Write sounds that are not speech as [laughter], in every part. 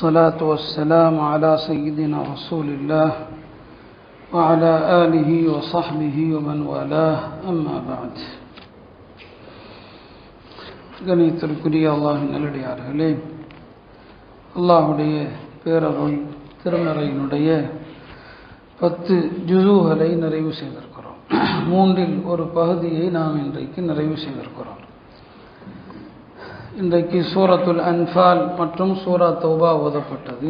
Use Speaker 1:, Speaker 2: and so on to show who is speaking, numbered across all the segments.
Speaker 1: والصلاة والسلام على سيدنا رسول الله وعلى آله وصحبه ومن والاه أما بعد கணித்திற்குரிய அல்லாஹின் நல்லடியார்களே அல்லாஹுடைய பேரருள் திருமறையினுடைய பத்து ஜுசூகளை நிறைவு செய்திருக்கிறோம் மூன்றில் ஒரு பகுதியை நாம் இன்றைக்கு நிறைவு செய்திருக்கிறோம் இன்றைக்கு சூரத்துல் அன்ஃபால் மற்றும் சூரா தௌபா ஓதப்பட்டது.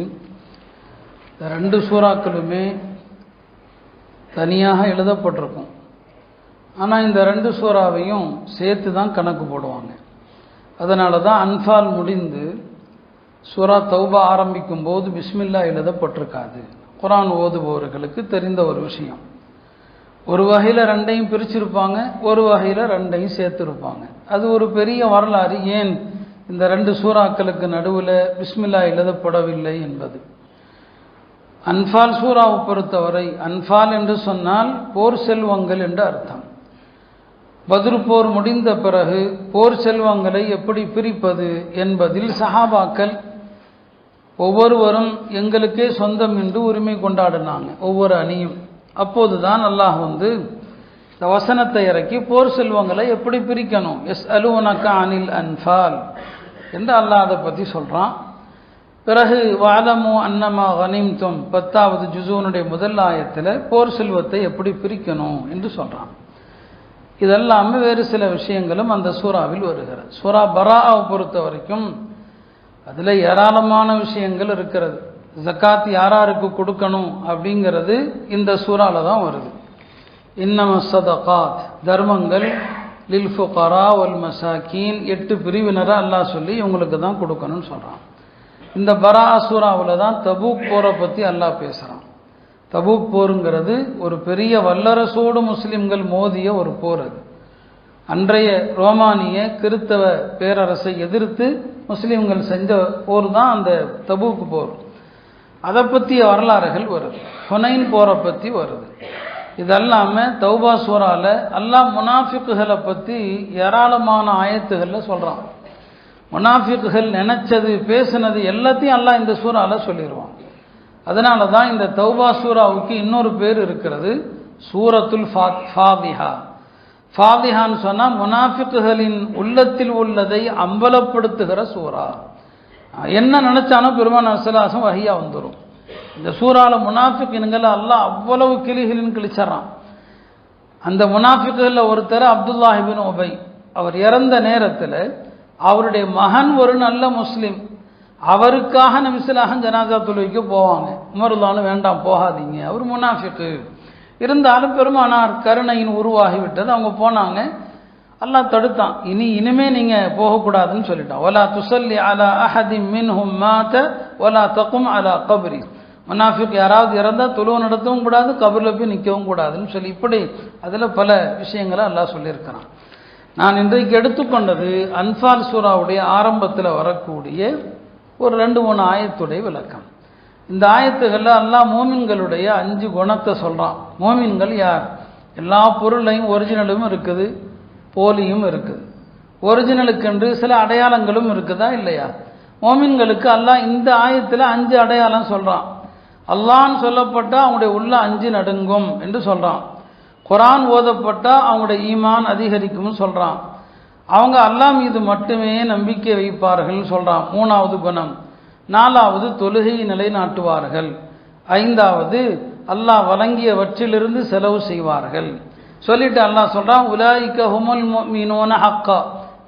Speaker 1: இந்த ரெண்டு சூறாக்களுமே தனியாக எழுதப்பட்டிருக்கும். ஆனால் இந்த ரெண்டு சூறாவையும் சேர்த்து தான் கணக்கு போடுவாங்க. அதனால தான் அன்ஃபால் முடிந்து சூரா தௌபா ஆரம்பிக்கும் போது பிஸ்மில்லா எழுதப்பட்டிருக்காது. குரான் ஓதுபவர்களுக்கு தெரிந்த ஒரு விஷயம். ஒரு வகையில் ரெண்டையும் பிரிச்சிருப்பாங்க ஒரு வகையில் ரெண்டையும் சேர்த்துருப்பாங்க. அது ஒரு பெரிய வரலாறு. ஏன் இந்த ரெண்டு சூறாக்களுக்கு நடுவில் பிஸ்மில்லா எழுதப்படவில்லை என்பது. அன்ஃபால் சூறாவை பொறுத்தவரை அன்ஃபால் என்று சொன்னால் போர் செல்வங்கள் என்று அர்த்தம். பதிரு போர் முடிந்த பிறகு போர் செல்வங்களை எப்படி பிரிப்பது என்பதில் சஹாபாக்கள் ஒவ்வொருவரும் எங்களுக்கே சொந்தம் என்று உரிமை கொண்டாடினாங்க ஒவ்வொரு அணியும். அப்போதுதான் அல்லாஹ் வந்து இந்த வசனத்தை இறக்கி போர் செல்வங்களை எப்படி பிரிக்கணும்? எஸ் அலுவனக்கா அனில் அன்ஃபால். எந்த அல்லாஹ் அதை பற்றி சொல்கிறான் பிறகு வாதமு அன்னமா கனிம்தும் பத்தாவது ஜுசூனுடைய முதல் ஆயத்தில் போர் செல்வத்தை எப்படி பிரிக்கணும் என்று சொல்கிறான் இதெல்லாமே வேறு சில விஷயங்களும் அந்த சூறாவில் வருகிறது. சூறா பராவை பொறுத்த வரைக்கும் அதில் ஏராளமான விஷயங்கள் இருக்கிறது. ஜக்காத் யாராருக்கு கொடுக்கணும் அப்படிங்கிறது இந்த சூறாவில் தான் வருது. இன்னம சதகாத் தர்மங்கள் லில் ஃபுகரா ஒல் மசாக்கீன் எட்டு பிரிவினரை அல்லாஹ் சொல்லி இவங்களுக்கு தான் கொடுக்கணும்னு சொல்கிறான் இந்த பரா சூறாவில் தான் தபூக் போரை பற்றி அல்லாஹ் பேசுகிறான் தபூக் போருங்கிறது ஒரு பெரிய வல்லரசோடு முஸ்லிம்கள் மோதிய ஒரு போர் அது. அன்றைய ரோமானிய கிறித்தவ பேரரசை எதிர்த்து முஸ்லிம்கள் செஞ்ச போர் தான் அந்த தபூக்கு போர். அதை பற்றிய வரலாறுகள் வருது. ஹொனைன் போரை பற்றி வருது. இதெல்லாமல் தௌபா சூறாவில் அல்லாஹ் முனாஃபிக்குகளை பற்றி ஏராளமான ஆயத்துகளில் சொல்கிறான் முனாஃபிக்குகள் நினச்சது பேசுனது எல்லாத்தையும் அல்லாஹ் இந்த சூறாவில் சொல்லிடுவான் அதனால தான் இந்த தௌபா சூராவுக்கு இன்னொரு பேர் இருக்கிறது சூரத்துல் ஃபாதிஹா. ஃபாதிஹான்னு சொன்னால் முனாஃபிக்குகளின் உள்ளத்தில் உள்ளதை அம்பலப்படுத்துகிற சூறா. என்ன நினச்சாலும் பெருமான் அசலாசம் வகையாக வந்துடும் இந்த சூறாவில் முனாஃபிக்கின்களை எல்லாம் அவ்வளவு கிளிகளின் கிழிச்சிட்றான் அந்த முனாஃபிக்குகளில் ஒருத்தர் அப்துல்லாஹிபின் ஒபை அவர் இறந்த நேரத்தில் அவருடைய மகன் ஒரு நல்ல முஸ்லீம். அவருக்காக நபிசிலாக ஜனாதா தொழுவிக்க போவாங்க. உமருல்லாலும் வேண்டாம் போகாதீங்க. அவர் முனாஃபிக்கு. இருந்தாலும் பெருமானார் கருணையின் உருவாகிவிட்டது அவங்க போனாங்க. எல்லாம் தடுத்தான். இனி இனிமே நீங்க போகக்கூடாதுன்னு சொல்லிட்டான். ஒலா துசல்லி அலா அஹதி மின் ஹும் ஒலா தக்கும் அலா கபரி. முனாஃபிக் யாராவது இறந்தால் தொழுவ நடத்தவும் கூடாது கபரில் போய் நிற்கவும் கூடாதுன்னு சொல்லி இப்படி அதில் பல விஷயங்களை எல்லாம் சொல்லியிருக்கிறான். நான் இன்றைக்கு எடுத்துக்கொண்டது அன்சார் சூராவுடைய ஆரம்பத்தில் வரக்கூடிய ஒரு ரெண்டு மூணு ஆயத்துடைய விளக்கம். இந்த ஆயத்துகளில் எல்லாம் மோமின்களுடைய அஞ்சு குணத்தை சொல்கிறான் மோமின்கள் யார்? எல்லா பொருளையும் ஒரிஜினலும் இருக்குது போலியும் இருக்குது. ஒரிஜினலுக்கென்று சில அடையாளங்களும் இருக்குதா இல்லையா? மோமின்களுக்கு அல்லாஹ் இந்த ஆயத்தில் அஞ்சு அடையாளம் சொல்கிறான் அல்லான்னு சொல்லப்பட்டால் அவங்களுடைய உள்ள அஞ்சு நடுங்கும் என்று சொல்கிறான் குரான் ஓதப்பட்டால் அவங்களுடைய ஈமான் அதிகரிக்கும்னு சொல்கிறான் அவங்க அல்லாஹ் மீது மட்டுமே நம்பிக்கை வைப்பார்கள் சொல்கிறான் மூணாவது குணம். நாலாவது தொழுகையை நிலைநாட்டுவார்கள். ஐந்தாவது அல்லாஹ் வழங்கியவற்றிலிருந்து செலவு செய்வார்கள். சொல்லிட்டு அல்லாஹ் சொல்கிறான் உலாய்க்க ஹுமுல் மீனோன ஹக்கா.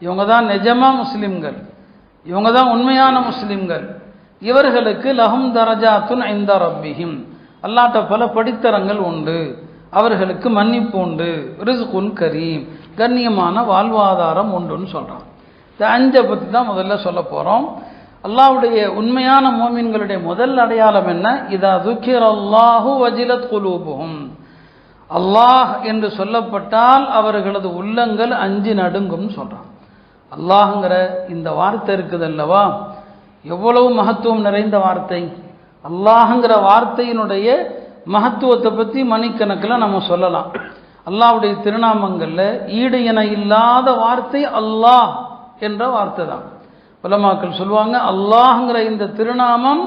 Speaker 1: இவங்க தான் நிஜமா முஸ்லீம்கள். இவங்க தான் உண்மையான முஸ்லீம்கள். இவர்களுக்கு லஹும் தரஜாத்துன் ஐந்த ரப்பிஹிம். அல்லாட்ட பல படித்தரங்கள் உண்டு. அவர்களுக்கு மன்னிப்பு உண்டு. ரிஸ்குன் கரீம். கண்ணியமான வாழ்வாதாரம் உண்டுன்னு சொல்கிறான் இந்த அஞ்சை பற்றி தான் முதல்ல சொல்ல போகிறோம் அல்லாவுடைய உண்மையான மோமின்களுடைய முதல் அடையாளம் என்ன? இதா துக்கிர் அல்லாஹு வஜிலத் குலூபுகும் அல்லாஹ் என்று சொல்லப்பட்டால் அவர்களது உள்ளங்கள் அஞ்சு நடுங்கும் சொல்கிறான் அல்லாஹுங்கிற இந்த வார்த்தை இருக்குது அல்லவா எவ்வளவு மகத்துவம் நிறைந்த வார்த்தை. அல்லாஹுங்கிற வார்த்தையினுடைய மகத்துவத்தை பற்றி மணிக்கணக்கில் நம்ம சொல்லலாம். அல்லாவுடைய திருநாமங்களில் ஈடு என இல்லாத வார்த்தை அல்லாஹ் என்ற வார்த்தை தான். உலமாக்கள் சொல்லுவாங்க அல்லாஹ்ங்கிற இந்த திருநாமம்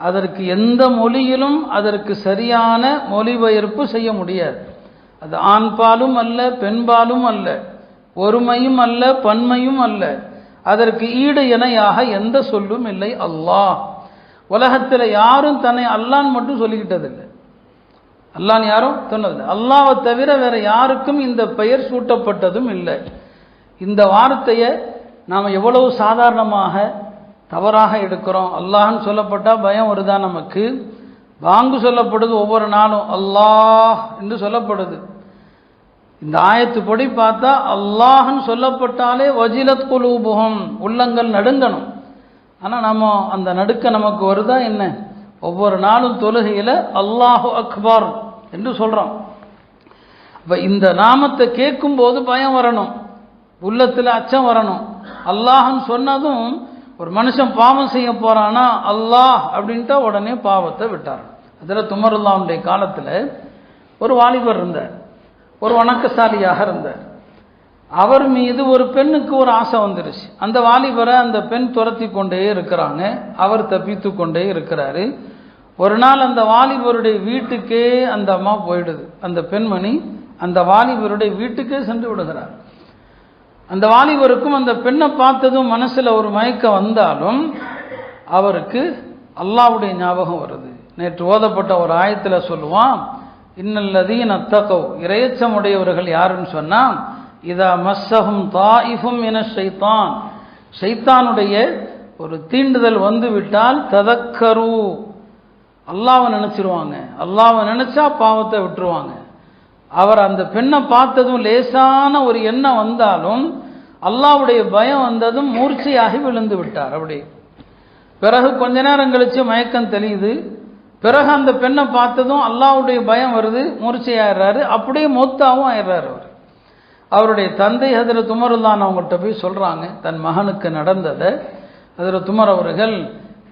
Speaker 1: அதற்கு எந்த மொழியிலும் அதற்கு சரியான மொழிபெயர்ப்பு செய்ய முடியாது. அது ஆண்பாலும் அல்ல பெண்பாலும் அல்ல ஒருமையும் அல்ல பன்மையும் அல்ல. அதற்கு ஈடு இணையாக எந்த சொல்லும் இல்லை. அல்லாஹ். உலகத்தில் யாரும் தன்னை அல்லான்னு மட்டும் சொல்லிக்கிட்டதில்லை. அல்லான்னு யாரும் சொன்னதில்லை. அல்லாவை தவிர வேற யாருக்கும் இந்த பெயர் சூட்டப்பட்டதும் இல்லை. இந்த வார்த்தையை நாம் எவ்வளவு சாதாரணமாக தவறாக எடுக்கிறோம். அல்லாஹ்னு சொல்லப்பட்டால் பயம் வருதா நமக்கு? வாங்கு சொல்லப்படுது ஒவ்வொரு நாளும். அல்லாஹ் என்று சொல்லப்படுது. இந்த ஆயத்துப்படி பார்த்தா அல்லாஹ்னு சொல்லப்பட்டாலே வஜிலத் குலூபுகம் உள்ளங்கள் நடுங்கணும். ஆனால் நம்ம அந்த நடுக்க நமக்கு வருதா என்ன? ஒவ்வொரு நாளும் தொழுகையில் அல்லாஹு அக்பார் என்று சொல்கிறோம் இப்போ இந்த நாமத்தை கேட்கும்போது பயம் வரணும். உள்ளத்தில் அச்சம் வரணும். அல்லாஹ்னு சொன்னதும் ஒரு மனுஷன் பாவம் செய்ய போகிறான்னா அல்லாஹ் அப்படின்ட்டு உடனே பாவத்தை விட்டார். அதில் துமருல்லாவுடைய காலத்தில் ஒரு வாலிபர் இருந்தார். ஒரு வணக்கசாலியாக இருந்தார். அவர் மீது ஒரு பெண்ணுக்கு ஒரு ஆசை வந்துருச்சு. அந்த வாலிபரை அந்த பெண் துரத்தி கொண்டே இருக்கிறாங்க. அவர் தப்பித்து கொண்டே இருக்கிறாரு. ஒரு நாள் அந்த வாலிபருடைய வீட்டுக்கே அந்த அம்மா போயிடுது. அந்த பெண்மணி அந்த வாலிபருடைய வீட்டுக்கே சென்று விடுகிறார். அந்த வாலிபருக்கும் அந்த பெண்ணை பார்த்ததும் மனசுல ஒரு மயக்கம் வந்தாலும் அவருக்கு அல்லாவுடைய ஞாபகம் வருது. நேற்று ஓதப்பட்ட ஒரு ஆயத்தில் சொல்லுவான் இன்னல்லதீன் அத்தகவ் இரையச்சமுடையவர்கள் யாருன்னு சொன்னால் இதா மஸ்ஸஹும் தாயிஃபும் என ஷைத்தான். ஷைத்தானுடைய ஒரு தீண்டுதல் வந்து விட்டால் ததக்கரு. அல்லாவை நினச்சிருவாங்க. அல்லாவை நினச்சா பாவத்தை விட்டுருவாங்க. அவர் அந்த பெண்ணை பார்த்ததும் லேசான ஒரு எண்ணம் வந்தாலும் அல்லாவுடைய பயம் வந்ததும் மூர்ச்சையாகி விழுந்து விட்டார். அப்படி. பிறகு கொஞ்ச நேரம் கழிச்சு மயக்கம் தெளியுது. பிறகு அந்த பெண்ணை பார்த்ததும் அல்லாவுடைய பயம் வருது மூர்ச்சையாயிடுறாரு. அப்படியே மொத்தாவும் ஆயிடுறாரு அவர். அவருடைய தந்தை அதில் துமருல்லான் அவங்கள்ட்ட போய் சொல்கிறாங்க தன் மகனுக்கு நடந்ததை. அதில் துமர் அவர்கள்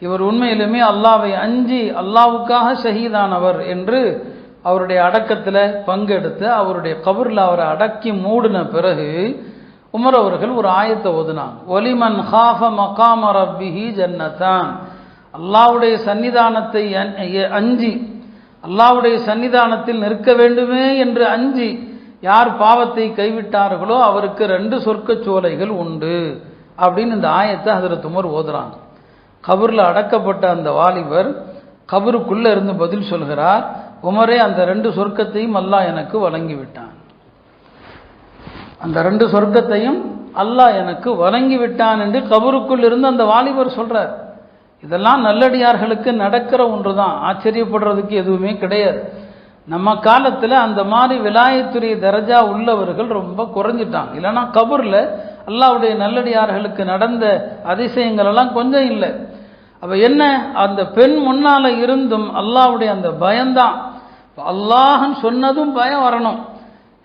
Speaker 1: இவர் உண்மையிலுமே அல்லாவை அஞ்சி அல்லாவுக்காக ஷஹீதானவர் என்று அவருடைய அடக்கத்தில் பங்கெடுத்து அவருடைய கபரில் அவரை அடக்கி மூடின பிறகு உமர் அவர்கள் ஒரு ஆயத்தை ஓதுனாங்க. ஒலிமன் ஹாஃப மகாம ரப்பிஹி ஜன்னதான் அல்லாவுடைய சன்னிதானத்தை அஞ்சி. அல்லாவுடைய சன்னிதானத்தில் நிற்க வேண்டுமே என்று அஞ்சி யார் பாவத்தை கைவிட்டார்களோ அவருக்கு ரெண்டு சொர்க்க சோலைகள் உண்டு அப்படின்னு இந்த ஆயத்தை அதில் உமர் ஓதுறாங்க. கபரில் அடக்கப்பட்ட அந்த வாலிபர் கபருக்குள்ளே இருந்து பதில் சொல்கிறார் உமரே அந்த ரெண்டு சொர்க்கத்தையும் அல்லாஹ் எனக்கு வழங்கி விட்டான் அந்த ரெண்டு சொர்க்கத்தையும் அல்லாஹ் எனக்கு வழங்கிவிட்டான் என்று கபருக்குள் இருந்து அந்த வாலிபர் சொல்றார். இதெல்லாம் நல்லடியார்களுக்கு நடக்கிற ஒன்று தான் ஆச்சரியப்படுறதுக்கு எதுவுமே கிடையாது. நம்ம காலத்தில் அந்த மாதிரி விலாயத்துறை தரஜா உள்ளவர்கள் ரொம்ப குறைஞ்சிட்டாங்க. இல்லைன்னா கபூரில் அல்லாவுடைய நல்லடியார்களுக்கு நடந்த அதிசயங்கள் எல்லாம் கொஞ்சம் இல்லை. அப்போ என்ன? அந்த பெண் முன்னால் இருந்தும் அல்லாவுடைய அந்த பயம்தான். அல்லாஹன்னு சொன்னதும் பயம் வரணும்.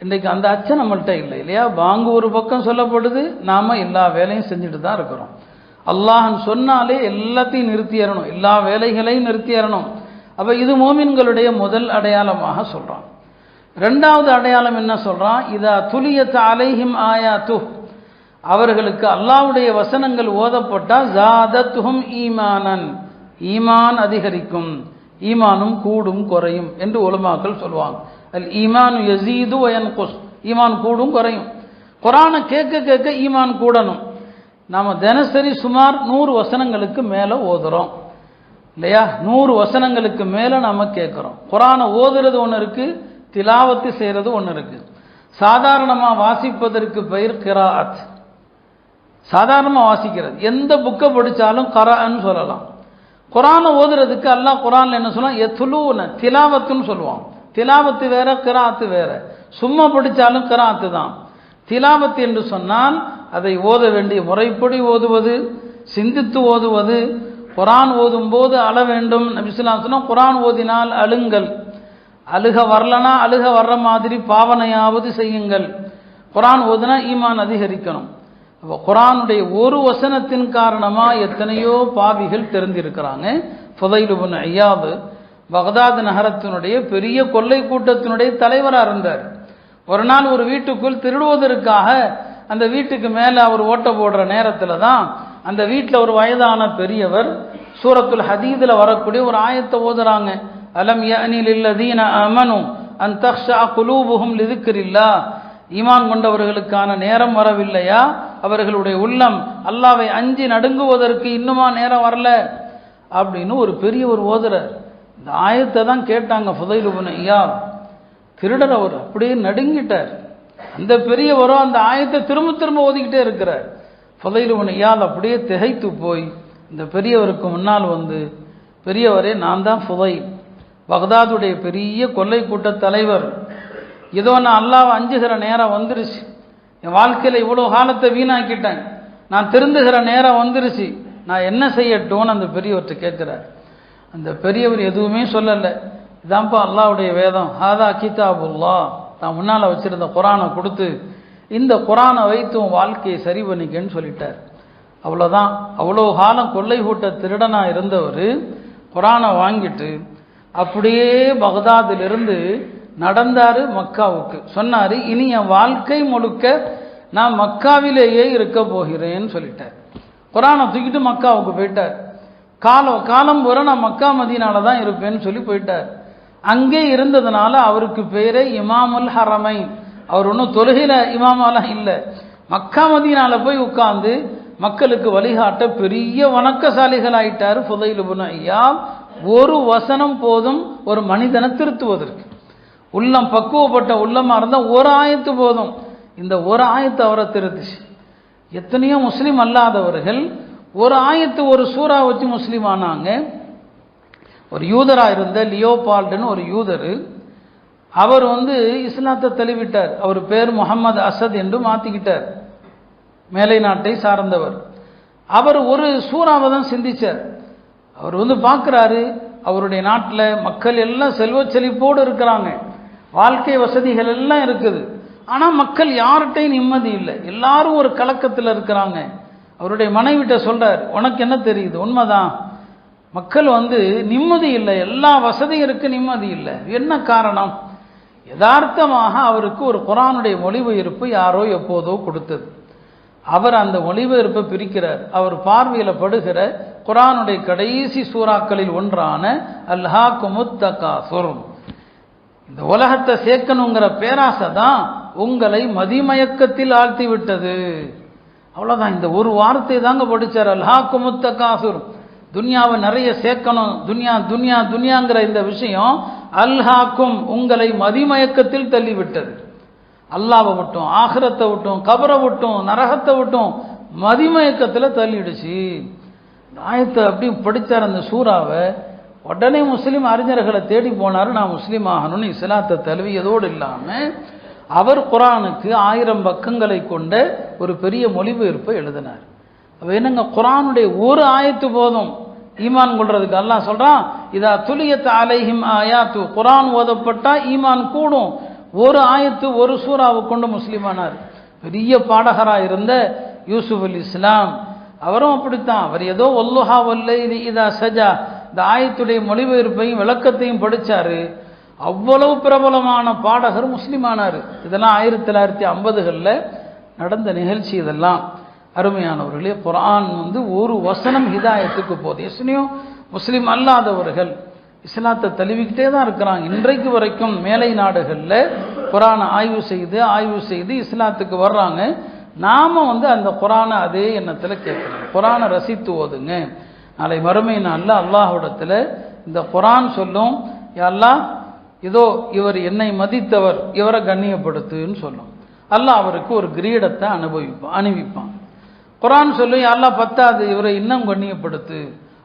Speaker 1: இன்றைக்கு அந்த அச்சம் நம்மள்கிட்ட இல்லை இல்லையா? பாங்கு ஒரு பக்கம் சொல்லப்படுது. நாம் எல்லா வேலையும் செஞ்சுட்டு தான் இருக்கிறோம். அல்லாஹன் சொன்னாலே எல்லாத்தையும் நிறுத்தியறணும் எல்லா வேலைகளையும் நிறுத்தியறணும் அப்போ இது மோமின்களுடைய முதல் அடையாளமாக சொல்கிறான் ரெண்டாவது அடையாளம் என்ன சொல்கிறான் இதா துலியத் அலைஹிம் ஆயா து அவர்களுக்கு அல்லாவுடைய வசனங்கள் ஓதப்பட்டால் ஜாதத்துஹும் ஈமானன். ஈமான் அதிகரிக்கும். ஈமானும் கூடும் குறையும் என்று உலமாக்கள் சொல்லுவாங்க. அல் ஈமான் யசீது ஒயன் குஸ் ஈமான் கூடும் குறையும். குரானை கேட்க கேட்க ஈமான் கூடணும். நாம் தினசரி சுமார் நூறு வசனங்களுக்கு மேலே ஓதுறோம். இல்லையா? நூறு வசனங்களுக்கு மேலே நாம் கேட்குறோம் குரானை ஓதுறது ஒன்று இருக்குது திலாவத்து செய்கிறது ஒன்று இருக்குது சாதாரணமாக வாசிப்பதற்கு பெயர் கிராத் சாதாரணமாக வாசிக்கிறது. எந்த புக்கை படித்தாலும் கரான்னு சொல்லலாம். குரானை ஓதுறதுக்கு அல்லா குரானில் என்ன சொல்லலாம் எத்துலூன திலாவத்துன்னு சொல்லுவான். திலாவத்து வேற கிராத்து வேற. சும்மா படித்தாலும் கிராத்து தான். திலாவத்து என்று சொன்னால் அதை ஓத வேண்டிய முறைப்படி ஓதுவது சிந்தித்து ஓதுவது குரான் ஓதும்போது அழ வேண்டும். நபிசுலாம் சொன்னால் குரான் ஓதினால் அழுங்கள். அழுக வரலனா அழுக வர்ற மாதிரி பாவனையாவது செய்யுங்கள். குரான் ஓதுனா ஈமான் அதிகரிக்கணும். அப்போ குரானுடைய ஒரு வசனத்தின் காரணமாக எத்தனையோ பாவிகள் தெரிந்திருக்கிறாங்க. புதைலுபன் ஐயாவு பகதாத் நகரத்தினுடைய பெரிய கொள்ளை கூட்டத்தினுடைய தலைவராக இருந்தார். ஒரு நாள் ஒரு வீட்டுக்குள் திருடுவதற்காக அந்த வீட்டுக்கு மேலே அவர் ஓட்ட போடுற நேரத்தில் தான் அந்த வீட்டில் ஒரு வயதான பெரியவர் சூரத்துல் ஹதீதில் வரக்கூடிய ஒரு ஆயத்தை ஓதுறாங்க. அலம் யனில் இல்லதீன அமனு அன் தக்ஷா குலூபுகும் லிதுக்கிரில்லா ஈமான் கொண்டவர்களுக்கான நேரம் வரவில்லையா? அவர்களுடைய உள்ளம் அல்லாவை அஞ்சி நடுங்குவதற்கு இன்னுமா நேரம் வரல அப்படின்னு ஒரு பெரிய ஒரு ஓதுறார். இந்த ஆயத்தை தான் கேட்டாங்க புதையிலுபுன ஐயா திருடர் அவர் அப்படியே நடுங்கிட்டார். அந்த பெரியவரோ அந்த ஆயத்தை திரும்ப திரும்ப ஓதிக்கிட்டே இருக்கிறார். ஒன்று இயால் அப்படியே திகைத்து போய் இந்த பெரியவருக்கு முன்னால் வந்து பெரியவரே நான் தான் புதை பகதாதுடைய பெரிய கொள்ளை கூட்ட தலைவர். ஏதோ நான் அல்லாவை அஞ்சுகிற நேரம் வந்துருச்சு. என் வாழ்க்கையில் இவ்வளோ காலத்தை வீணாக்கிட்டேன். நான் திருந்துகிற நேரம் வந்துருச்சு. நான் என்ன செய்யட்டும்னு அந்த பெரியவர்கிட்ட கேட்குறார். அந்த பெரியவர் எதுவுமே சொல்லலை. இதான்ப்பா அல்லாவுடைய வேதம். ஹாதா கிதாபுல்லா தான் முன்னால் வச்சுருந்த குரானை கொடுத்து இந்த குரானை வைத்து உன் வாழ்க்கையை சரி பண்ணிக்கன்னு சொல்லிட்டார். அவ்வளோதான் அவ்வளோ காலம் கொள்ளை கூட்ட திருடனாக இருந்தவர் குரானை வாங்கிட்டு அப்படியே பகதாதிலிருந்து நடந்தார் மக்காவுக்கு. சொன்னார் இனி என் வாழ்க்கை முழுக்க நான் மக்காவிலேயே இருக்க போகிறேன்னு சொல்லிட்டார். குரானை தூக்கிட்டு மக்காவுக்கு போயிட்டார். காலம் காலம் பூரா நான் மக்கா மதியனால தான் இருப்பேன்னு சொல்லி போயிட்டார். அங்கே இருந்ததுனால அவருக்கு பேரே இமாமுல் ஹரமை அவர் ஒன்றும் தொழுகையில் இமாமாலாம் இல்லை. மக்கா மதியனால் போய் உட்கார்ந்து மக்களுக்கு வழிகாட்ட பெரிய வணக்கசாலிகள் ஆயிட்டார் புதையில் ஐயா ஒரு வசனம் போதும் ஒரு மனிதனை திருத்துவதற்கு. உள்ளம் பக்குவப்பட்ட உள்ளமாக இருந்தால் ஒரு ஆயத்து போதும். இந்த ஒரு ஆயத்து அவரை திருத்துச்சு. எத்தனையோ முஸ்லீம் அல்லாதவர்கள் ஒரு ஆயத்து ஒரு சூறா வச்சு முஸ்லீம் ஆனாங்க. ஒரு யூதராக இருந்த லியோபால்டுன்னு ஒரு யூதர் அவர் வந்து இஸ்லாத்தை தெளிவிட்டார் அவர் பேர் முகமது அசத் என்று மாற்றிக்கிட்டார் மேலை நாட்டை சார்ந்தவர். அவர் ஒரு சூறாவை தான் சிந்திச்சார். அவர் வந்து பார்க்குறாரு அவருடைய நாட்டில் மக்கள் எல்லாம் செல்வ செழிப்போடு இருக்கிறாங்க. வாழ்க்கை வசதிகள் எல்லாம் இருக்குது. ஆனால் மக்கள் யார்கிட்டையும் நிம்மதி இல்லை. எல்லாரும் ஒரு கலக்கத்தில் இருக்கிறாங்க. அவருடைய மனைவிட்ட சொல்கிறார் உனக்கு என்ன தெரியுது? உண்மைதான். மக்கள் வந்து நிம்மதி இல்லை. எல்லா வசதியும் நிம்மதி இல்லை. என்ன காரணம்? யதார்த்தமாக அவருக்கு ஒரு குரானுடைய மொழிபெயர்ப்பு யாரோ எப்போதோ கொடுத்தது. அவர் அந்த மொழிபெயர்ப்பை பிரிக்கிறார். அவர் பார்வையில் படுகிற குரானுடைய கடைசி சூறாக்களில் ஒன்றான அல்ஹா குமுத்தகாசுர் இந்த உலகத்தை சேர்க்கணுங்கிற பேராசை தான் உங்களை மதிமயக்கத்தில் ஆழ்த்தி விட்டது. அவ்வளோதான் இந்த ஒரு வார்த்தை தாங்க படித்தார் அல்ஹா குமுத்தகாசுர் துன்யாவை நிறைய சேர்க்கணும். துன்யா துன்யா துன்யாங்கிற இந்த விஷயம் அல்ஹாக்கும் உங்களை மதிமயக்கத்தில் தள்ளிவிட்டது. அல்லாவை விட்டும் ஆகிரத்தை விட்டும் கபரை விட்டும் நரகத்தை விட்டும் மதிமயக்கத்தில் தள்ளிடுச்சு. ஆயத்தை அப்படி படித்தார் அந்த சூறாவை. உடனே முஸ்லீம் அறிஞர்களை தேடி போனார் நான் முஸ்லீம் ஆகணும்னு இஸ்லாத்தை தழுவியதோடு இல்லாமல் அவர் குரானுக்கு ஆயிரம் பக்கங்களை கொண்ட ஒரு பெரிய மொழிபெயர்ப்பை எழுதினார். அப்போ என்னங்க? குரானுடைய ஒரு ஆயத்து போதும். ஈமான் கொள்றதுக்கு அல்லாஹ் சொல்கிறான் இதா துலியத் அலைஹிம் ஆயாத்து. குரான் ஓதப்பட்டால் ஈமான் கூடும். ஒரு ஆயத்து ஒரு சூறாவை கொண்டு முஸ்லீமானார் பெரிய பாடகராக இருந்த யூசுப் அல் இஸ்லாம் அவரும் அப்படித்தான். அவர் ஏதோ ஒல்லுஹா ஒல்லை இது இதா சஜா. இந்த ஆயத்துடைய மொழிபெயர்ப்பையும் விளக்கத்தையும் படித்தார் அவ்வளவு பிரபலமான பாடகர் முஸ்லீமானார் இதெல்லாம் ஆயிரத்தி தொள்ளாயிரத்தி ஐம்பதுகளில் நடந்த நிகழ்ச்சி இதெல்லாம். அருமையானவர்களே குரான் வந்து ஒரு வசனம் ஹிதாயத்துக்கு போகுது. எத்தனையோ முஸ்லீம் அல்லாதவர்கள் இஸ்லாத்தை தழுவிக்கிட்டே தான் இருக்கிறாங்க. இன்றைக்கு வரைக்கும் மேலை நாடுகளில் குரானை ஆய்வு செய்து ஆய்வு செய்து இஸ்லாத்துக்கு வர்றாங்க. நாம வந்து அந்த குரானை அதே எண்ணத்தில் கேட்குறோம் குரானை ரசித்து ஓதுங்க. நாளை மறுமை நாளில் அல்லாஹ்விடத்தில் இந்த குரான் சொல்லும் எல்லாம் இதோ இவர் என்னை மதித்தவர் இவரை கண்ணியப்படுத்துன்னு சொல்லும். அல்லாஹ் அவருக்கு ஒரு கிரீடத்தை அனுபவிப்பான் அணிவிப்பான். குரான் சொல்லும் அல்லாஹ் பத்தாது இவரை இன்னும் கண்ணியப்படுத்து.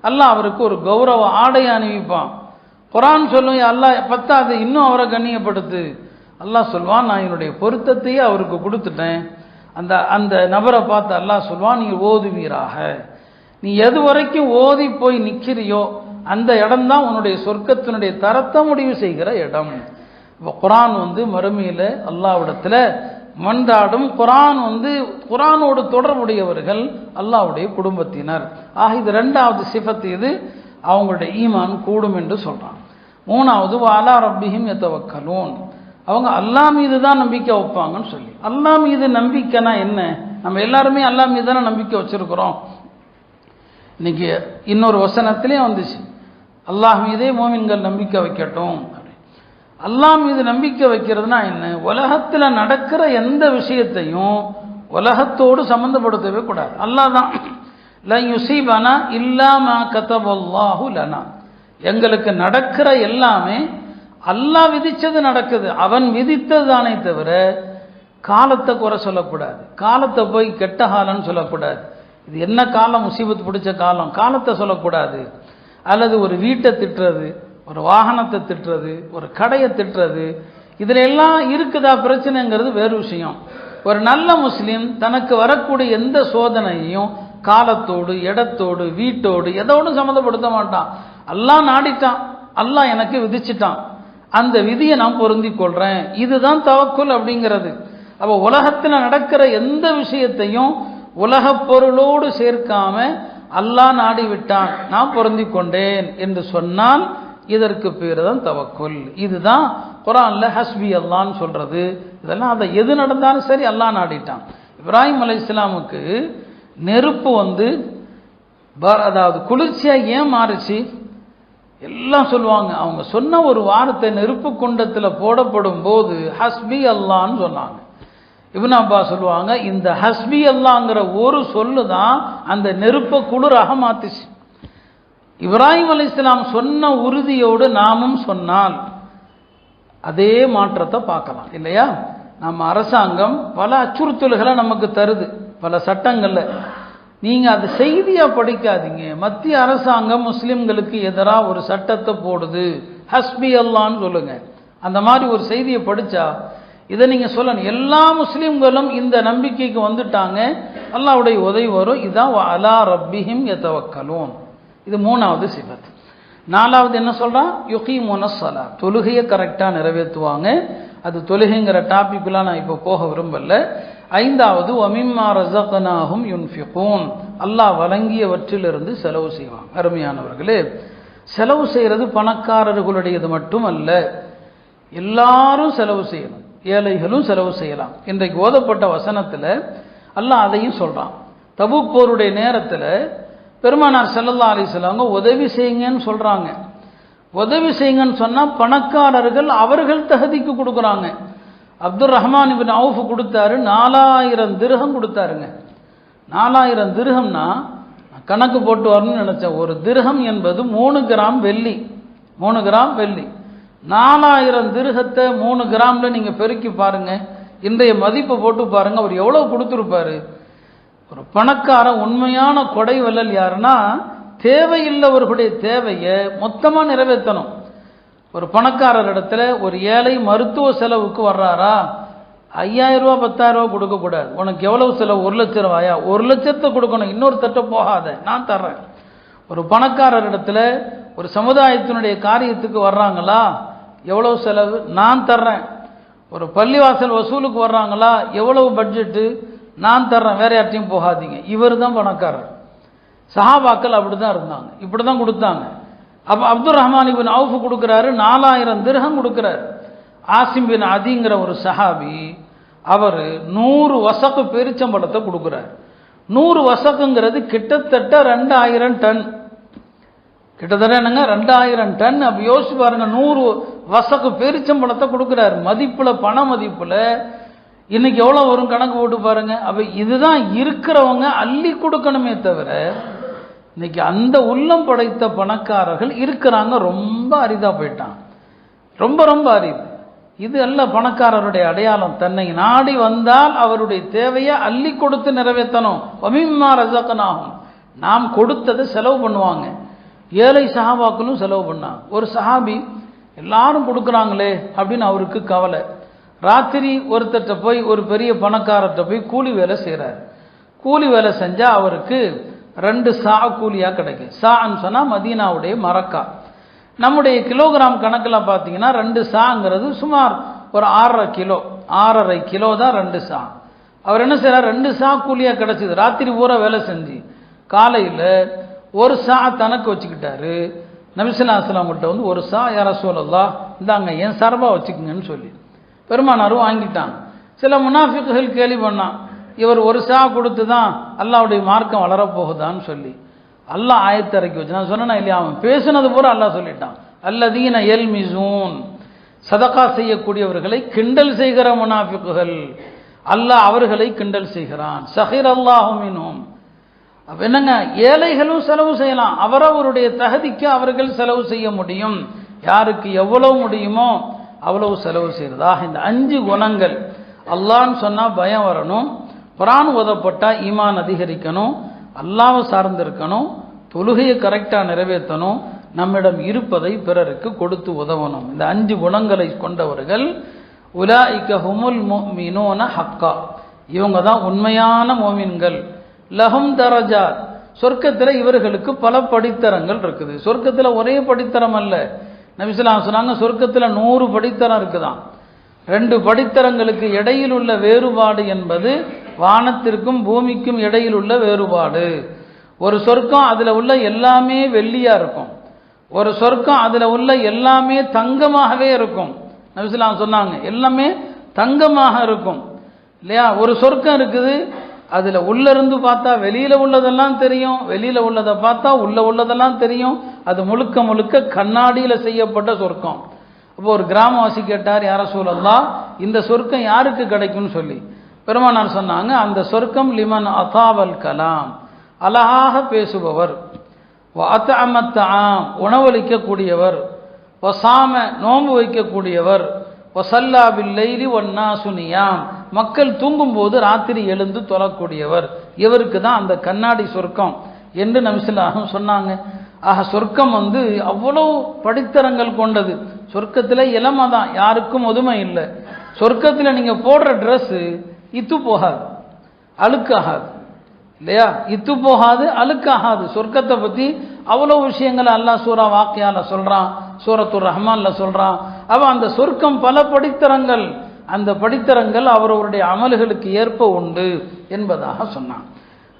Speaker 1: அல்லாஹ் அவருக்கு ஒரு கௌரவ ஆடை அணிவிப்பான். குரான் சொல்லும் அல்லாஹ் பத்தாது இன்னும் அவரை கண்ணியப்படுத்து. அல்லாஹ் சொல்வான் நான் என்னுடைய பொருத்தத்தையே அவருக்கு கொடுத்துட்டேன். அந்த அந்த நபரை பார்த்து அல்லாஹ் சொல்வான் நீ ஓதுவீராக. நீ எது வரைக்கும் ஓதி போய் நிற்கிறியோ அந்த இடம்தான் உன்னுடைய சொர்க்கத்தினுடைய தரத்தை முடிவு செய்கிற இடம். இப்போ குரான் வந்து மறுமையில் அல்லாவிடத்தில் மன்றாடும் குரான் வந்து குரானோடு தொடர்புடையவர்கள் அல்லாவுடைய குடும்பத்தினர். ஆக இது ரெண்டாவது சிஃபத்து இது அவங்களுடைய ஈமான் கூடும் என்று சொல்கிறான் மூணாவது வாலா ரப்பிஹிம் எத்தவக்கலூன் அவங்க அல்லா மீது தான் நம்பிக்கை வைப்பாங்கன்னு சொல்லி. அல்லா மீது நம்பிக்கைனா என்ன? நம்ம எல்லாருமே அல்லா மீது தானே நம்பிக்கை வச்சிருக்கிறோம். இன்னைக்கு இன்னொரு வசனத்திலே வந்துச்சு. அல்லாஹ் மீதே மோமின்கள் நம்பிக்கை வைக்கட்டும். அல்லாஹ் மீது நம்பிக்கை வைக்கிறதுனா என்ன? உலகத்தில் நடக்கிற எந்த விஷயத்தையும் உலகத்தோடு சம்மந்தப்படுத்தவே கூடாது. அல்லாஹ் தான். ல யுசீபனா இல்லாம கதபல்லாஹு லனா எங்களுக்கு நடக்கிற எல்லாமே அல்லாஹ் விதித்தது நடக்குது. அவன் விதித்தது தானே தவிர காலத்தை குறை சொல்லக்கூடாது. காலத்தை போய் கெட்ட காலம்னு சொல்லக்கூடாது. இது என்ன காலம்? முசீபத் பிடிச்ச காலம். காலத்தை சொல்லக்கூடாது. அல்லது ஒரு வீட்டை திட்டுறது. ஒரு வாகனத்தை திட்டுறது ஒரு கடையை திட்டுறது இதில் எல்லாம் இருக்குதா பிரச்சனைங்கிறது வேறு விஷயம். ஒரு நல்ல முஸ்லீம் தனக்கு வரக்கூடிய எந்த சோதனையும் காலத்தோடு இடத்தோடு வீட்டோடு எதோடும் சம்மந்தப்படுத்த மாட்டான். அல்லாஹ் நாடிட்டான். அல்லாஹ் எனக்கு விதிச்சிட்டான். அந்த விதியை நான் பொருந்தி கொள்கிறேன் இதுதான் தவக்குல் அப்படிங்கிறது. அப்போ உலகத்தில் நடக்கிற எந்த விஷயத்தையும் உலகப் பொருளோடு சேர்க்காம அல்லாஹ் நாடி விட்டான் நான் பொருந்தி கொண்டேன் என்று சொன்னால் இதற்கு பேர் தான் தவக்குல். இதுதான் குரான்ல ஹஸ்பி அல்லான்னு சொல்றது. இதெல்லாம் அதை எது நடந்தாலும் சரி அல்லா நாடிட்டான். இப்ராஹிம் அலை இஸ்லாமுக்கு நெருப்பு வந்து அதாவது குளிர்ச்சியாக ஏன் மாறுச்சு? எல்லாம் சொல்லுவாங்க. அவங்க சொன்ன ஒரு வாரத்தை நெருப்பு குண்டத்தில் போடப்படும் போது ஹஸ்பி அல்லான்னு சொன்னாங்க. இப்னு அப்பா சொல்லுவாங்க இந்த ஹஸ்பி அல்லாங்கிற ஒரு சொல்லு தான் அந்த நெருப்பை குளிராக மாத்துச்சு. இப்ராஹிம் அலைஹிஸ்ஸலாம் சொன்ன உறுதியோடு நாமும் சொன்னால் அதே மாற்றத்தை பார்க்கலாம் இல்லையா? நம்ம அரசாங்கம் பல அச்சுறுத்தல்களை நமக்கு தருது பல சட்டங்களில். நீங்கள் அது செய்தியாக படிக்காதீங்க. மத்திய அரசாங்கம் முஸ்லிம்களுக்கு எதிராக ஒரு சட்டத்தை போடுது. ஹஸ்பி அல்லான்னு சொல்லுங்க. அந்த மாதிரி ஒரு செய்தியை படித்தா இதை நீங்கள் சொல்லணும். எல்லா முஸ்லீம்களும் இந்த நம்பிக்கைக்கு வந்துட்டாங்க. அல்லாவுடைய உதவி வரும். இதான் அலா ரப்பிஹிம் யதவக்கலூன். இது மூணாவது சிபத். நாலாவது என்ன சொல்கிறான் யுகி ஸலா. தொழுகையை கரெக்டாக நிறைவேற்றுவாங்க. அது தொழுகைங்கிற டாபிக்லாம் நான் இப்போ போக விரும்பல. ஐந்தாவது ஒமிம்மா ரசகனாகும் யுன்ஃபிகூன். அல்லாஹ் வழங்கியவற்றிலிருந்து செலவு செய்வாங்க. அருமையானவர்களே செலவு செய்கிறது பணக்காரர்களுடையது மட்டும் அல்ல எல்லாரும் செலவு செய்யணும். ஏழைகளும் செலவு செய்யலாம். இன்றைக்கு ஓதப்பட்ட வசனத்தில் அல்லாஹ் அதையும் சொல்கிறான் தபுப்போருடைய நேரத்தில் பெருமானார் செல்லல்லா அலைஹி உதவி செய்யுங்கன்னு சொல்கிறாங்க உதவி செய்யுங்கன்னு சொன்னால் பணக்காரர்கள் அவர்கள் தகுதிக்கு கொடுக்குறாங்க. அப்துல் ரஹ்மான் இபின் அவுஃப் கொடுத்தாரு நாலாயிரம் திருகம் கொடுத்தாருங்க. நாலாயிரம் திருகம்னா கணக்கு போட்டு வரணும்னு நினச்சேன். ஒரு திருகம் என்பது மூணு கிராம் வெள்ளி. மூணு கிராம் வெள்ளி. நாலாயிரம் திருகத்தை மூணு கிராம்ல நீங்கள் பெருக்கி பாருங்க. இன்றைய மதிப்பை போட்டு பாருங்கள் அவர் எவ்வளோ கொடுத்துருப்பாரு? ஒரு பணக்காரன் உண்மையான கொடை வள்ளல் யாருன்னா தேவையில்லவர்களுடைய தேவையை மொத்தமாக நிறைவேற்றணும். ஒரு பணக்காரர் இடத்துல ஒரு ஏழை மருத்துவ செலவுக்கு வர்றாரா? ஐயாயிரம் ரூபா பத்தாயிரம் ரூபா கொடுக்கக்கூடாது உனக்கு எவ்வளவு செலவு? ஒரு லட்ச ரூபாயா? ஒரு லட்சத்தை கொடுக்கணும். இன்னொரு தட்டை போகாத. நான் தர்றேன். ஒரு பணக்காரர் இடத்துல ஒரு சமுதாயத்தினுடைய காரியத்துக்கு வர்றாங்களா? எவ்வளவு செலவு? நான் தர்றேன். ஒரு பள்ளிவாசல் வசூலுக்கு வர்றாங்களா? எவ்வளவு பட்ஜெட்டு? நான் தர்றேன் வேற யார்ட்டையும் போகாதீங்க. இவர் தான் பணக்காரர். சஹாபாக்கள் அப்படி தான் இருந்தாங்க. இப்படி தான் கொடுத்தாங்க. அப்போ அப்துல் ரஹ்மான் இபின் அவுஃப் கொடுக்குறாரு நாலாயிரம் திருகம் கொடுக்குறாரு. ஆசிம் பின் அதிங்கிற ஒரு சஹாபி அவர் நூறு வசக்கு பெருச்சம்பழத்தை கொடுக்குறாரு. நூறு வசக்குங்கிறது கிட்டத்தட்ட ரெண்டாயிரம் டன். கிட்டத்தட்ட என்னங்க? ரெண்டாயிரம் டன். அப்போ யோசிச்சு பாருங்க நூறு வசக்கு பெருச்சம்பழத்தை கொடுக்குறாரு. மதிப்பில் பண மதிப்பில் இன்னைக்கு எவ்வளோ வரும் கணக்கு போட்டு பாருங்க. அப்போ இதுதான் இருக்கிறவங்க அள்ளி கொடுக்கணுமே தவிர இன்னைக்கு அந்த உள்ளம் படைத்த பணக்காரர்கள் இருக்கிறாங்க. ரொம்ப அரிதா போயிட்டான் ரொம்ப ரொம்ப அரிது. இது அல்ல பணக்காரருடைய அடையாளம். தன்னை நாடி வந்தால் அவருடைய தேவையை அள்ளி கொடுத்து நிறைவேற்றணும். ஒமிம்மா ரசகனாகும் நாம் கொடுத்ததை செலவு பண்ணுவாங்க. ஏழை சஹாபாக்களும் செலவு பண்ணாங்க. ஒரு சஹாபி எல்லாரும் கொடுக்குறாங்களே அப்படின்னு அவருக்கு கவலை. ராத்திரி ஒருத்தர்கிட்ட போய் ஒரு பெரிய பணக்காரர்கிட்ட போய் கூலி வேலை செய்கிறார் கூலி வேலை செஞ்சால் அவருக்கு ரெண்டு சா கூலியாக கிடைக்கும். சான்னு சொன்னால் மதீனாவுடைய மரக்கா. நம்முடைய கிலோகிராம் கணக்கில் பார்த்தீங்கன்னா ரெண்டு சாங்கிறது சுமார் ஒரு ஆறரை கிலோ. ஆறரை கிலோ தான் ரெண்டு சா. அவர் என்ன செய்கிறார் ரெண்டு சா கூலியாக கிடச்சிது. ராத்திரி பூரா வேலை செஞ்சு காலையில் ஒரு சா தனக்கு வச்சுக்கிட்டாரு. நபிசுல்லா அஸ்லாம்கிட்ட வந்து ஒரு சா யார சொல்லலாம் இந்தாங்க என் சார்பாக வச்சுக்கோங்கன்னு சொல்லி. பெருமானாரும் வாங்கிட்டான். சில முனாஃபிக்குகள் கேலி பண்ணான். இவர் ஒரு சா கொடுத்து தான் அல்லாவுடைய மார்க்கம் வளரப்போகுதான்னு சொல்லி. அல்லாஹ் ஆயத்தை இறக்கி வச்சு நான் சொன்னேன் இல்லையா? அவன் பேசுனது பூரா அல்லாஹ் சொல்லிட்டான். அல்லதீன எல் மிசூன் சதகா செய்யக்கூடியவர்களை கிண்டல் செய்கிற முனாஃபிக்குகள். அல்லாஹ் அவர்களை கிண்டல் செய்கிறான். சஹிர் அல்லாஹுமினும் என்னங்க? ஏழைகளும் செலவு செய்யலாம். அவரவருடைய தகுதிக்கு அவர்கள் செலவு செய்ய முடியும். யாருக்கு எவ்வளவு முடியுமோ அவ்வளவு செலவு செய்யறது ஆக இந்த அஞ்சு குணங்கள். அல்லான்னு சொன்னால் பயம் வரணும். குரான் உதப்பட்டால் ஈமான் அதிகரிக்கணும். அல்லாவை சார்ந்திருக்கணும். தொழுகையை கரெக்டாக நிறைவேற்றணும். நம்மிடம் இருப்பதை பிறருக்கு கொடுத்து உதவணும். இந்த அஞ்சு குணங்களை கொண்டவர்கள் உலா இக்க ஹுமுல் மீனோன ஹக்கா. இவங்க தான் உண்மையான மோமின்கள் லஹும் தரஜா சொர்க்கத்தில் இவர்களுக்கு பல படித்தரங்கள் இருக்குது. சொர்க்கத்தில் ஒரே படித்தரம் அல்ல. நபிசுலாம் சொன்னாங்க சொர்க்கத்தில் நூறு படித்தரம் இருக்குதான் ரெண்டு படித்தரங்களுக்கு இடையில் உள்ள வேறுபாடு என்பது வானத்திற்கும் பூமிக்கும் இடையில் உள்ள வேறுபாடு. ஒரு சொர்க்கம் அதில் உள்ள எல்லாமே வெள்ளியாக இருக்கும். ஒரு சொர்க்கம் அதில் உள்ள எல்லாமே தங்கமாகவே இருக்கும். நபிசுலாம் சொன்னாங்க எல்லாமே தங்கமாக இருக்கும். இல்லையா? ஒரு சொர்க்கம் இருக்குது அதில் உள்ள இருந்து பார்த்தா வெளியில் உள்ளதெல்லாம் தெரியும் வெளியில் உள்ளதை பார்த்தா உள்ள உள்ளதெல்லாம் தெரியும். அது முழுக்க முழுக்க கண்ணாடியில் செய்யப்பட்ட சொர்க்கம். இப்போ ஒரு கிராமவாசி கேட்டார் யார சூழல்லா இந்த சொர்க்கம் யாருக்கு கிடைக்கும்னு சொல்லி? பெருமானார் சொன்னாங்க அந்த சொர்க்கம் லிமன் அதாவல் கலாம். அழகாக பேசுபவர். அமத்தாம் உணவளிக்கக்கூடியவர் ஒசாம நோன்பு வைக்கக்கூடியவர். ஒசல்லா பில்லைலி ஒன்னா சுனியாம் மக்கள் தூங்கும்போது ராத்திரி எழுந்து தொழக்கூடியவர். இவருக்கு தான் அந்த கண்ணாடி சொர்க்கம் என்று நமிசிலாகம் சொன்னாங்க. ஆக சொர்க்கம் வந்து அவ்வளோ படித்தரங்கள் கொண்டது. சொர்க்கத்தில் இளமை தான் யாருக்கும் முதுமை இல்லை. சொர்க்கத்தில் நீங்கள் போடுற ட்ரெஸ்ஸு இத்து போகாது அழுக்காகாது இல்லையா? இத்து போகாது அழுக்காகாது. சொர்க்கத்தை பற்றி அவ்வளோ விஷயங்களை அல்லாஹ் சூரா வாக்கியால சொல்கிறான் சூரத்துர் ரஹ்மான்ல சொல்கிறான் அவன் அந்த சொர்க்கம் பல படித்தரங்கள் அந்த படித்தரங்கள் அவரவருடைய அமல்களுக்கு ஏற்ப உண்டு என்பதாக சொன்னான்.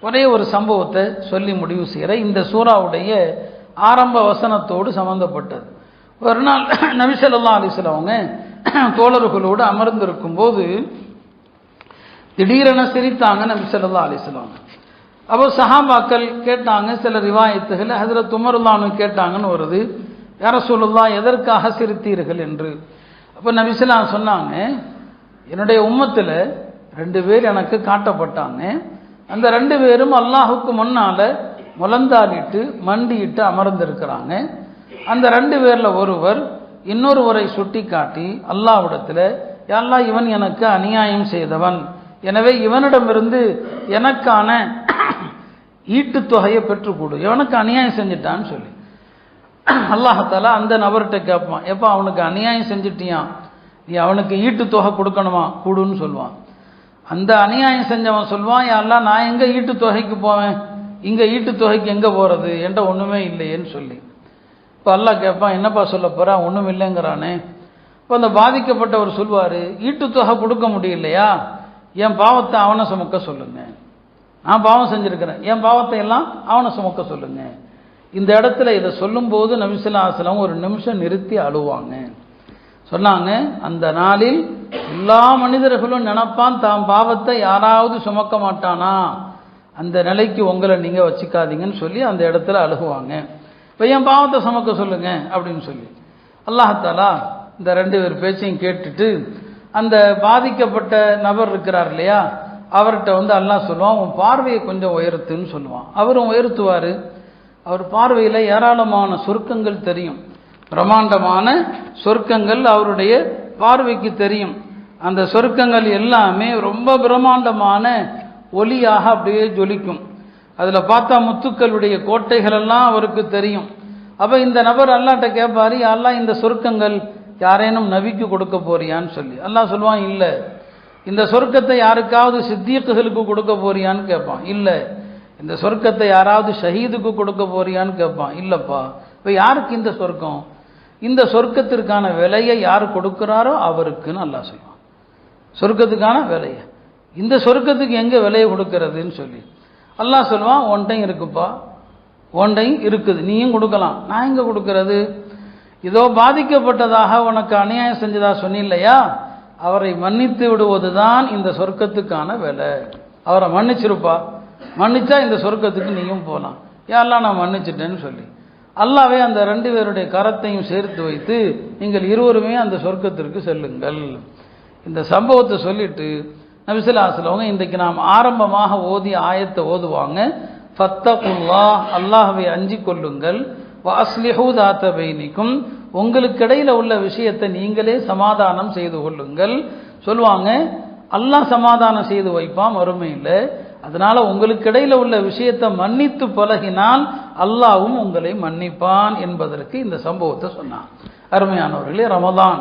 Speaker 1: ஒரே ஒரு சம்பவத்தை சொல்லி முடிவு செய்கிற இந்த சூறாவுடைய ஆரம்ப வசனத்தோடு சம்பந்தப்பட்டது. ஒரு நாள் [clears throat] நபிசல்லா அலிஸ்லாம் அவங்க [clears throat] தோழர்களோடு அமர்ந்திருக்கும் போது திடீரென சிரித்தாங்க நபிசல்லா அலிஸ்லாம் அப்போ சஹாபாக்கள் கேட்டாங்க சில ரிவாயத்துகள். ஹசரத் உமருல்லானு கேட்டாங்கன்னு வருது. யார சொல்லுல்லா எதற்காக சிரித்தீர்கள்? என்று. அப்போ நபிசல்லாம் சொன்னாங்க என்னுடைய உம்மத்தில் ரெண்டு பேர் எனக்கு காட்டப்பட்டாங்க. அந்த ரெண்டு பேரும் அல்லாஹுக்கு முன்னால் முழந்தாடிட்டு மண்டியிட்டு அமர்ந்திருக்கிறாங்க. அந்த ரெண்டு பேரில் ஒருவர் இன்னொருவரை சுட்டி காட்டி அல்லாவிடத்தில் எல்லா இவன் எனக்கு அநியாயம் செய்தவன். எனவே இவனிடமிருந்து எனக்கான ஈட்டுத் தொகையை பெற்றுக்கொடு. இவனுக்கு அநியாயம் செஞ்சிட்டான்னு சொல்லி. அல்லாஹால அந்த நபர்கிட்ட கேட்பான் எப்போ அவனுக்கு அநியாயம் செஞ்சிட்டியான் நீ அவனுக்கு ஈட்டு தொகை கொடுக்கணுமா? கூடுன்னு சொல்லுவான். அந்த அநியாயம் செஞ்சவன் சொல்லுவான் யாரெல்லாம் நான் எங்கே ஈட்டு தொகைக்கு போவேன்? இங்கே ஈட்டு தொகைக்கு எங்கே போகிறது என்கிட்ட ஒன்றுமே இல்லையேன்னு சொல்லி. இப்போ எல்லாம் கேட்பான் என்னப்பா சொல்ல போகிறான் ஒன்றும் இல்லைங்கிறானே. இப்போ அந்த பாதிக்கப்பட்டவர் சொல்வார் ஈட்டு தொகை கொடுக்க முடியலையா? என் பாவத்தை அவனை சுமக்க சொல்லுங்க. நான் பாவம் செஞ்சுருக்கிறேன். என் பாவத்தை எல்லாம் அவனை சுமக்க சொல்லுங்க. இந்த இடத்துல இதை சொல்லும்போது நபிசுல்லாஸ்லாம் ஒரு நிமிஷம் நிறுத்தி அழுவாங்க. சொன்னாங்க அந்த நாளில் எல்லா மனிதர்களும் நினைப்பான் தாம் பாவத்தை யாராவது சுமக்க மாட்டானா? அந்த நிலைக்கு உங்களை நீங்கள் வச்சுக்காதீங்கன்னு சொல்லி அந்த இடத்துல அழுகுவாங்க. இப்போ என் பாவத்தை சுமக்க சொல்லுங்க அப்படின்னு சொல்லி. அல்லாஹாலா இந்த ரெண்டு பேர் பேச்சையும் கேட்டுட்டு அந்த பாதிக்கப்பட்ட நபர் இருக்கிறார் இல்லையா அவர்கிட்ட வந்து அல்லாஹ் சொல்லுவான் உன் பார்வையை கொஞ்சம் உயர்த்துன்னு சொல்லுவான். அவரும் உயர்த்துவார். அவர் பார்வையில் ஏராளமான சுருக்கங்கள் தெரியும். பிரம்மாண்டமான சொர்க்கங்கள் அவருடைய பார்வைக்கு தெரியும். அந்த சொர்க்கங்கள் எல்லாமே ரொம்ப பிரம்மாண்டமான ஒளியாக அப்படியே ஜொலிக்கும். அதில் பார்த்தா முத்துக்களுடைய கோட்டைகள் எல்லாம் அவருக்கு தெரியும். அப்போ இந்த நபர் அல்லாட்ட கேட்பாரு அல்லாஹ் இந்த சொர்க்கங்கள் யாரேனும் நபிக்கு கொடுக்க போறியான்னு சொல்லி. அல்லாஹ் சொல்லுவான் இல்லை. இந்த சொர்க்கத்தை யாருக்காவது சித்தியக்குகளுக்கு கொடுக்க போறியான்னு கேட்பான் இல்லை. இந்த சொர்க்கத்தை யாராவது ஷஹீதுக்கு கொடுக்க போறியான்னு கேட்பான் இல்லைப்பா. இப்போ யாருக்கு இந்த சொர்க்கம்? இந்த சொர்க்கத்திற்கான விலையை யார் கொடுக்குறாரோ அவருக்குன்னு அல்லா சொல்லுவான். சொர்க்கத்துக்கான விலையை. இந்த சொர்க்கத்துக்கு எங்கே விலையை கொடுக்கறதுன்னு சொல்லி. அல்லா சொல்லுவான் ஒன்டையும் இருக்குப்பா. ஒன்டையும் இருக்குது. நீயும் கொடுக்கலாம். நான் எங்கே கொடுக்கறது? இதோ பாதிக்கப்பட்டதாக உனக்கு அநியாயம் செஞ்சதா சொன்னில்லையா? அவரை மன்னித்து விடுவது தான் இந்த சொர்க்கத்துக்கான விலை. அவரை மன்னிச்சிருப்பா. மன்னிச்சா இந்த சொர்க்கத்துக்கு நீயும் போகலாம் யாரெல்லாம் நான் மன்னிச்சிட்டேன்னு சொல்லி. அல்லாவே அந்த ரெண்டு பேருடைய கரத்தையும் சேர்த்து வைத்து நீங்கள் இருவருமே அந்த சொர்க்கத்திற்கு செல்லுங்கள். இந்த சம்பவத்தை சொல்லிட்டு நபிசுல்லாஸ்லவங்க இன்றைக்கு நாம் ஆரம்பமாக ஓதி ஆயத்தை ஓதுவாங்க. ஃபத்தகுல்லா அல்லாஹவை அஞ்சி கொள்ளுங்கள். வாஸ்லிஹூதாத்த பைனிக்கும். உங்களுக்கிடையில் உள்ள விஷயத்தை நீங்களே சமாதானம் செய்து கொள்ளுங்கள். சொல்லுவாங்க அல்லாஹ் சமாதானம் செய்து வைப்பான் வறுமையில் அதனால உங்களுக்கு இடையில உள்ள விஷயத்தை மன்னித்து பழகினால் அல்லாவும் உங்களை மன்னிப்பான் என்பதற்கு இந்த சம்பவத்தை சொன்னான். அருமையானவர்களே ரமதான்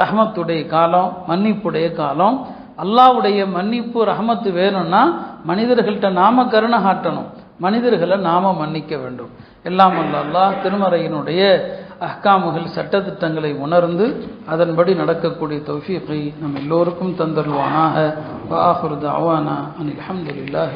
Speaker 1: ரஹமத்துடைய காலம் மன்னிப்புடைய காலம். அல்லாவுடைய மன்னிப்பு ரஹமத்து வேணும்னா மனிதர்கள்ட்ட நாம கருணை காட்டணும். மனிதர்களை நாம மன்னிக்க வேண்டும். எல்லாம் அல்ல அல்லாஹ் திருமறையினுடைய அஹ்காமுகள் சட்டத்திட்டங்களை உணர்ந்து அதன்படி நடக்கக்கூடிய தௌஃபீகை நம் எல்லோருக்கும் தந்தருவானாக வாஹுர் தாவானா அனில் அஹமதுல்லாஹ்